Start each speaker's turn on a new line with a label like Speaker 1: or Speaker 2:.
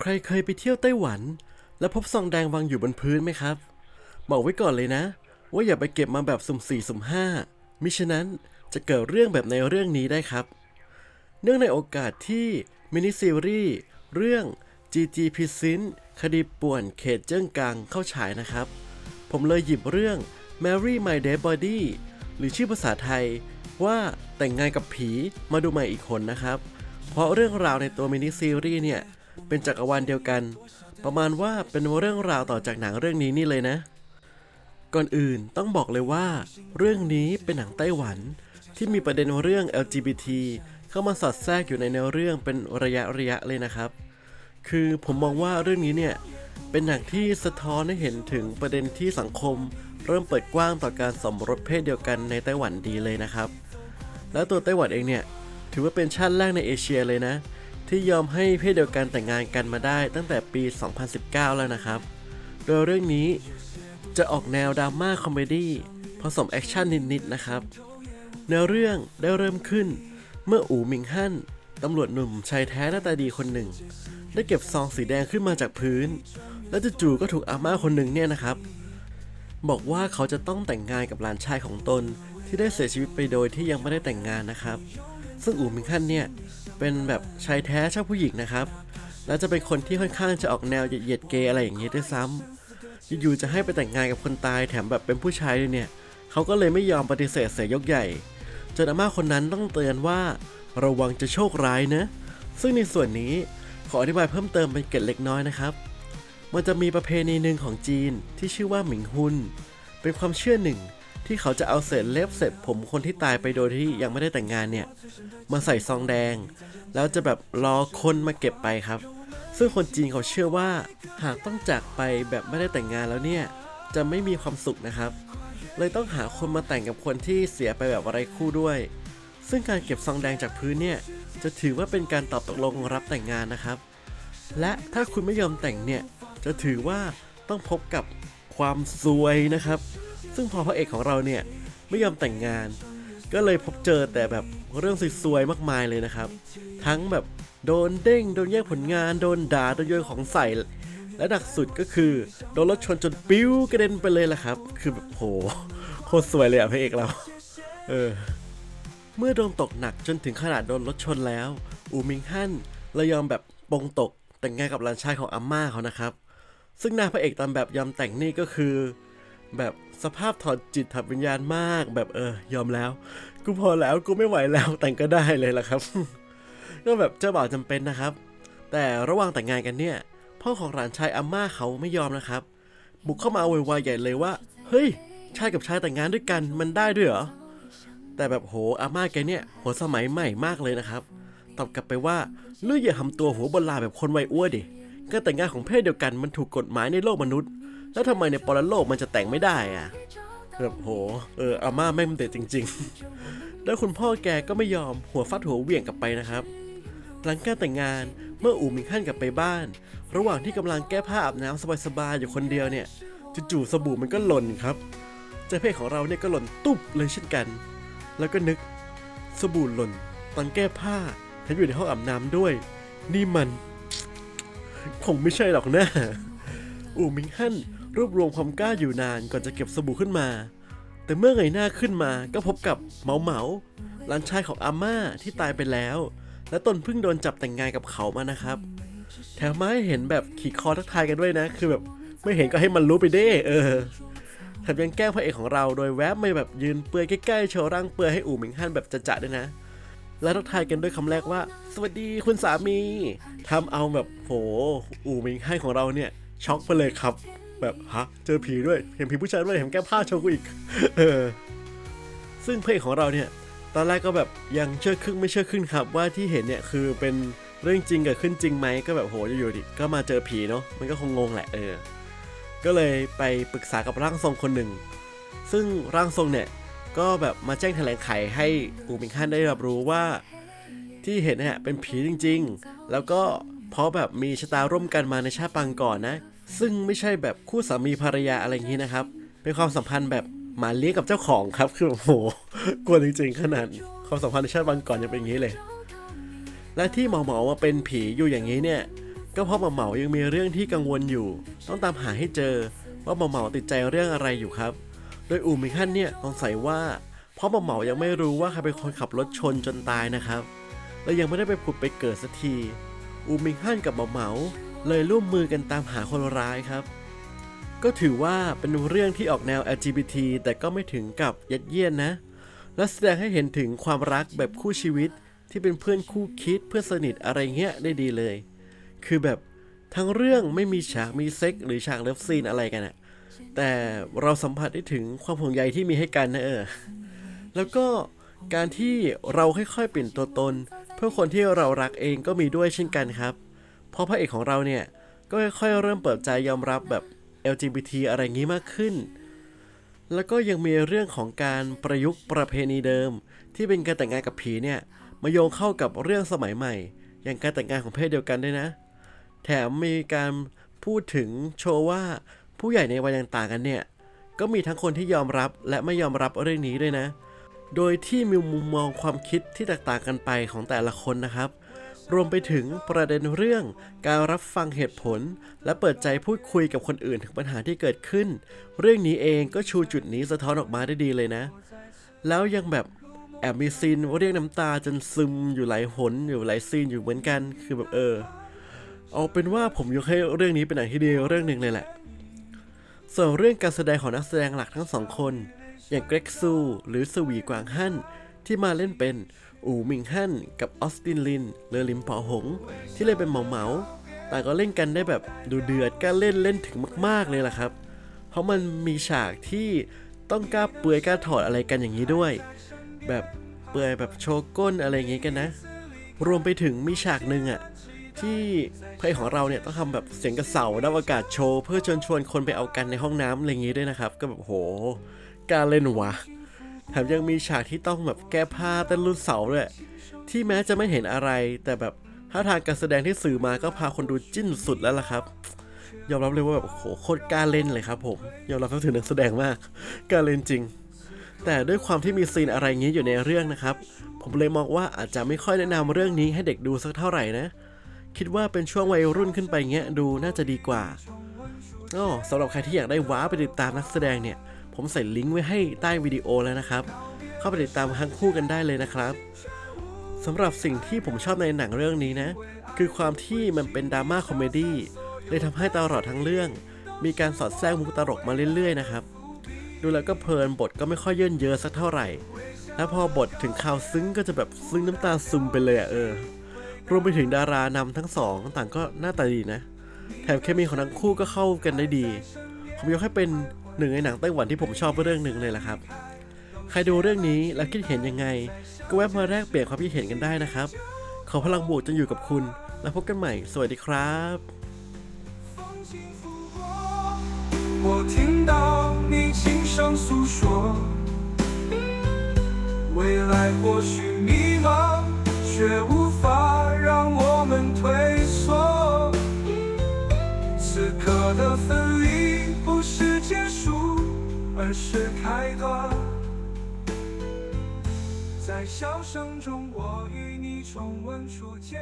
Speaker 1: ใครเคยไปเที่ยวไต้หวัน แล้วพบซองแดงวางอยู่บนพื้นไหมครับ บอกไว้ก่อนเลยนะ ว่าอย่าไปเก็บมาแบบสุ่มสี่สุ่มห้ามิฉะนั้นจะเกิดเรื่องแบบในเรื่องนี้ได้ครับ เนื่องในโอกาสที่มินิซีรีส์เรื่อง GG p r e s e n คดีป่วนเขตเจิ้งกังเข้าฉายนะครับ ผมเลยหยิบเรื่อง Marry My Dead Body หรือชื่อภาษาไทยว่าแต่งงานกับผีมาดูใหม่อีกคนนะครับ เพราะเรื่องราวในตัวมินิซีรีส์เนี่ย เป็นจักรวาลเดียวกัน ประมาณว่าเป็นเรื่องราวต่อจากหนังเรื่องนี้นี่เลยนะ ก่อนอื่นต้องบอกเลยว่า เรื่องนี้เป็นหนังไต้หวัน ที่มีประเด็นเรื่อง LGBT เข้ามาสอดแทรกอยู่ในเนื้อเรื่องเป็นระยะระยะเลยนะครับ คือผมมองว่าเรื่องนี้เนี่ยเป็นหนังที่สะท้อนให้เห็นถึงประเด็นที่สังคม เริ่มเปิดกว้างต่อการสมรสเพศเดียวกันในไต้หวันดีเลยนะครับ แล้วตัวไต้หวันเองเนี่ยถือว่าเป็นชาติแรกในเอเชียเลยนะ ที่ยอมให้เพศเดียวกันแต่งงานกันมาได้ตั้งแต่ปี 2019 แล้วนะครับ โดยเรื่องนี้จะออกแนวดราม่าคอมเมดี้ผสมแอคชั่นนิดๆนะครับเนื้อเรื่องได้เริ่มขึ้น เมื่ออูหมิงฮั่นตำรวจหนุ่มชายแท้หน้าตาดีคนหนึ่ง ได้เก็บซองสีแดงขึ้นมาจากพื้น แล้วจู่ๆก็ถูกอาม่าคนหนึ่งเนี่ยนะครับ บอกว่าเขาจะต้องแต่งงานกับหลานชายของตนที่ได้เสียชีวิตไปโดยที่ยังไม่ได้แต่งงานนะครับ ซึ่งอูหมิงฮั่นเนี่ย เป็นแบบชายแท้ชอบผู้หญิงนะครับ แล้วจะเป็นคนที่ค่อนข้างจะออกแนวเหยียดเกย์อะไรอย่างนี้ด้วยซ้ำอยู่ๆจะให้ไปแต่งงานกับคนตายแถมแบบเป็นผู้ชายด้วยเนี่ยเขาก็เลยไม่ยอมปฏิเสธเสียยกใหญ่จนอาม่าคนนั้นต้องเตือนว่าระวังจะโชคร้ายนะ ซึ่งในส่วนนี้ขออธิบายเพิ่มเติมเป็นเกร็ดเล็กน้อยนะครับ มันจะมีประเพณีหนึ่งของจีนที่ชื่อว่าหมิงฮุน เป็นความเชื่อหนึ่ง ที่เขาจะเอาเศษเล็บเศษผมคนที่ตายไปโดยที่ยังไม่ได้แต่งงานเนี่ย มาใส่ซองแดง แล้วจะแบบรอคนมาเก็บไปครับ ซึ่งคนจีนเขาเชื่อว่า หากต้องจากไปแบบไม่ได้แต่งงานแล้วเนี่ย จะไม่มีความสุขนะครับ เลยต้องหาคนมาแต่งกับคนที่เสียไปแบบอะไรคู่ด้วย ซึ่งการเก็บซองแดงจากพื้นเนี่ยจะถือว่าเป็นการตอบตกลงรับแต่งงานนะครับ และถ้าคุณไม่ยอมแต่งเนี่ยจะถือว่าต้องพบกับความซวยนะครับ ซึ่งพอพระเอกของเราเนี่ยไม่ยอมแต่งงาน ก็เลยพบเจอแต่แบบเรื่องซวยๆมากมายเลยนะครับ ทั้งแบบโดนเด้ง โดนแย่งผลงาน โดนด่า โดนโยนของใส่ และหนักสุดก็คือโดนรถชนจนปิ้วกระเด็นไปเลยล่ะครับ คือแบบโหโคตรสวยเลยอะพระเอกเรา เออ เมื่อโดนตกหนักจนถึงขนาดโดนรถชนแล้ว อูมิงฮั่นเลยยอมแบบปงตกแต่งงานกับหลานชายของอาม่าเขานะครับ ซึ่งหน้าพระเอกตามแบบยอมแต่งนี่ก็คือ แบบ สภาพถอดจิตถอดวิญญาณมากแบบเออยอมแล้ว กูพอแล้วกูไม่ไหวแล้วแต่งก็ได้เลยล่ะครับ ก็แบบเจ้าบ่าวจำเป็นนะครับ แต่ระหว่างแต่งงานกันเนี่ย พ่อของหลานชายอาม่าเขาไม่ยอมนะครับ บุกเข้ามาโวยวายใหญ่เลยว่า เฮ้ยชายกับชายแต่งงานด้วยกันมันได้ด้วยเหรอแต่แบบโหอาม่าแกเนี่ยหัวสมัยใหม่มากเลยนะครับ ตอบกลับไปว่าเลือกอย่าทำตัวหัวบนลาแบบคนวัยอ้วนดิ การแต่งงานของเพศเดียวกันมันถูกกฎหมายในโลกมนุษย์ แล้วทำไมในปรโลกมันจะแต่งไม่ได้อะแบบโห เอออาม่าแม่งเด็ดจริง ๆ แล้วคุณพ่อแกก็ไม่ยอมหัวฟัดหัวเหวี่ยงกลับไปนะครับ หลังการแต่งงานเมื่ออูหมิงฮั่นกลับไปบ้าน ระหว่างที่กำลังแก้ผ้าอาบน้ำสบายๆอยู่คนเดียวเนี่ยจู่ๆสบู่มันก็หล่นครับใจเพศของเราเนี่ยก็หล่นตุ๊บเลยเช่นกัน แล้วก็นึก สบู่หล่นตอนแก้ผ้าแถมอยู่ในห้องอาบน้ำด้วย นี่มัน คงไม่ใช่หรอกนะอูหมิงฮั่นรวบรวมความกล้าอยู่นานก่อนจะเก็บสบู่ขึ้นมา แต่เมื่อเงยหน้าขึ้นมาก็พบกับเหมาเหมาหลานชายของอาม่าที่ตายไปแล้ว และตนเพิ่งโดนจับแต่งงานกับเขามานะครับ แถมมาให้เห็นแบบขี่คอทักทายกันด้วยนะ คือแบบไม่เห็นก็ให้มันรู้ไปเด้เออแถมยังแกล้งพระเอกของเราโดยแวบมาแบบยืนเปลือยใกล้ๆโชว์ร่างเปลือยให้อู่หมิงฮั่นแบบจะๆด้วยนะ และทักทายกันด้วยคำแรกว่า สวัสดีคุณสามีทำเอาแบบโหอูมิงฮั่นของเราเนี่ย ช็อกไปเลยครับ แบบฮะเจอผีด้วยเห็นผีผู้ชายด้วยเห็นแก้ผ้าโชว์กูอีกเออซึ่งเพลงของเราเนี่ย ตอนแรกก็แบบยังเชื่อครึ่งไม่เชื่อครึ่งครับ ว่าที่เห็นเนี่ยคือเป็นเรื่องจริงเกิดขึ้นจริงไหมก็แบบโหอยู่ๆดิก็มาเจอผีเนาะมันก็คงงงแหละเออ ก็เลยไปปรึกษากับร่างทรงคนหนึ่งซึ่งร่างทรงเนี่ย ก็แบบมาแจ้งแถลงไขให้อูมิงฮั่นได้รับรู้ว่าที่เห็นเนี่ยเป็นผีจริง ๆ แล้วก็เพราะแบบมีชะตาร่วมกันมาในชาติปางก่อนนะ ซึ่งไม่ใช่แบบคู่สามีภรรยาอะไรอย่างนี้นะครับ เป็นความสัมพันธ์แบบหมาเลี้ยงกับเจ้าของครับ คือโอ้โหกลัวจริง ๆ ขนาดความสัมพันธ์ในชาติปางก่อนยังเป็นอย่างนี้เลย และที่หมอหมอว่าเป็นผีอยู่อย่างนี้เนี่ย ก็เพราะหมาเหมายังมีเรื่องที่กังวลอยู่ ต้องตามหาให้เจอว่าหมาเหมาติดใจเรื่องอะไรอยู่ครับ โดยอูมิคันเนี่ยสงสัยว่า เพราะหมาเหมายังไม่รู้ว่าใครเป็นคนขับรถชนจนตายนะครับ และยังไม่ได้ไปผุดไปเกิดสักที อูมิคันกับหมาเหมา เลยร่วมมือกันตามหาคนร้ายครับ ก็ถือว่าเป็นเรื่องที่ออกแนว LGBT แต่ก็ไม่ถึงกับยัดเยียดนะ และแสดงให้เห็นถึงความรักแบบคู่ชีวิตที่เป็นเพื่อนคู่คิดเพื่อนสนิทอะไรเงี้ยได้ดีเลย คือแบบทั้งเรื่องไม่มีฉากมีเซ็กหรือฉากเลิฟซีนอะไรกันอะ แต่เราสัมผัสได้ถึงความห่วงใยที่มีให้กันนะเออ แล้วก็การที่เราค่อยๆเปลี่ยนตัวตน เพื่อคนที่เรารักเองก็มีด้วยเช่นกันครับ เพราะพระเอกของเราเนี่ยก็ค่อยๆเริ่มเปิดใจยอมรับแบบ LGBT อะไรงี้มากขึ้น แล้วก็ยังมีเรื่องของการประยุกต์ประเพณีเดิม ที่เป็นการแต่งงานกับผีเนี่ยมาโยงเข้ากับเรื่องสมัยใหม่ อย่างการแต่งงานของเพศเดียวกันด้วยนะ แถมมีการพูดถึงโชว์ว่า ผู้ใหญ่ในวัยต่างๆกันเนี่ย ก็มีทั้งคนที่ยอมรับและไม่ยอมรับเรื่องนี้ด้วยนะ โดยที่มีมุมมองความคิดที่แตกต่างกันไปของแต่ละคนนะครับ รวมไปถึงประเด็นเรื่องการรับฟังเหตุผล และเปิดใจพูดคุยกับคนอื่นถึงปัญหาที่เกิดขึ้น เรื่องนี้เองก็ชูจุดนี้สะท้อนออกมาได้ดีเลยนะ แล้วยังแบบแอบมีซีนเรียกน้ำตาจนซึมอยู่หลายหนอยู่หลายซีนอยู่เหมือนกัน คือแบบเออ เอาเป็นว่าผมยกให้เรื่องนี้เป็นหนังที่ดีเรื่องหนึ่งเลยแหละ ส่วนเรื่องการแสดงของนักแสดงหลักทั้งสองคน อย่างเกรกซูหรือสวีกวางฮั่นที่มาเล่นเป็นอูหมิงฮั่นกับออสตินลินเลอลิมปาหง ที่เล่นเป็นเหมาเหมาต่างก็เล่นกันได้แบบดูเดือดกล้าเล่นเล่นถึงมาก ๆเลยล่ะครับ เพราะมันมีฉากที่ต้องกล้าเปลือยกล้าถอดอะไรกันอย่างนี้ด้วย แบบเปลือยแบบโชว์ก้นอะไรอย่างงี้กันนะ รวมไปถึงมีฉากหนึ่งอะ ที่เพลงของเราเนี่ยต้องทำแบบเสียงกระเสาด้านอากาศโชว์ เพื่อเชิญชวนคนไปเอากันในห้องน้ำอะไรอย่างงี้ด้วยนะครับ ก็แบบโหกล้ารเล่นวะแถมยังมีฉากที่ต้องแบบแก้ผ้าเต้นรุ่นเสาด้วยที่แม้จะไม่เห็นอะไร แต่แบบท่าทางการแสดงที่สื่อมาก็พาคนดูจิ้นสุดแล้วล่ะครับ ยอมรับเลยว่าแบบโหโคตรกล้าเล่นเลยครับผมยอมรับว่าถึงนักแสดงมากกล้าเล่นจริง แต่ด้วยความที่มีซีนอะไรงี้อยู่ในเรื่องนะครับ ผมเลยมองว่าอาจจะไม่ค่อยแนะนำเรื่องนี้ให้เด็กดูสักเท่าไหร่นะ คิดว่าเป็นช่วงวัยรุ่นขึ้นไปเงี้ยดูน่าจะดีกว่าอ๋อสำหรับใครที่อยากได้ว้าไปติดตามนักแสดงเนี่ย ผมใส่ลิงก์ไว้ให้ใต้วิดีโอแล้วนะครับ เข้าไปติดตามทั้งคู่กันได้เลยนะครับสำหรับสิ่งที่ผมชอบในหนังเรื่องนี้นะ คือความที่มันเป็นดราม่าคอมเมดี้เลยทำให้ตลอดทั้งเรื่อง มีการสอดแทรกมุกตลกมาเรื่อยๆนะครับ ดูแล้วก็เพลินบทก็ไม่ค่อยเยินเยอะสักเท่าไหร่ แล้วพอบทถึงข่าวซึ้งก็จะแบบซึ้งน้ำตาซึมไปเลยอะเออ รวมไปถึงดารานำทั้งสองต่างก็หน้าตาดีนะ แถมเคมีของทั้งคู่ก็เข้ากันได้ดี ผมยกให้เป็นหนึ่งในหนังไต้หวันที่ผมชอบเรื่องหนึ่งเลยล่ะครับ ใครดูเรื่องนี้แล้วคิดเห็นยังไง ก็แวะมาแลกเปลี่ยนความคิดเห็นกันได้นะครับ ขอพลังบวกจะอยู่กับคุณ แล้วพบกันใหม่ สวัสดีครับ
Speaker 2: 风轻拂过，我听到你轻声诉说，未来或许迷茫，却无法让我们 退缩。此刻的分离不是结束，而是开端。在笑声中，我与你重温初见。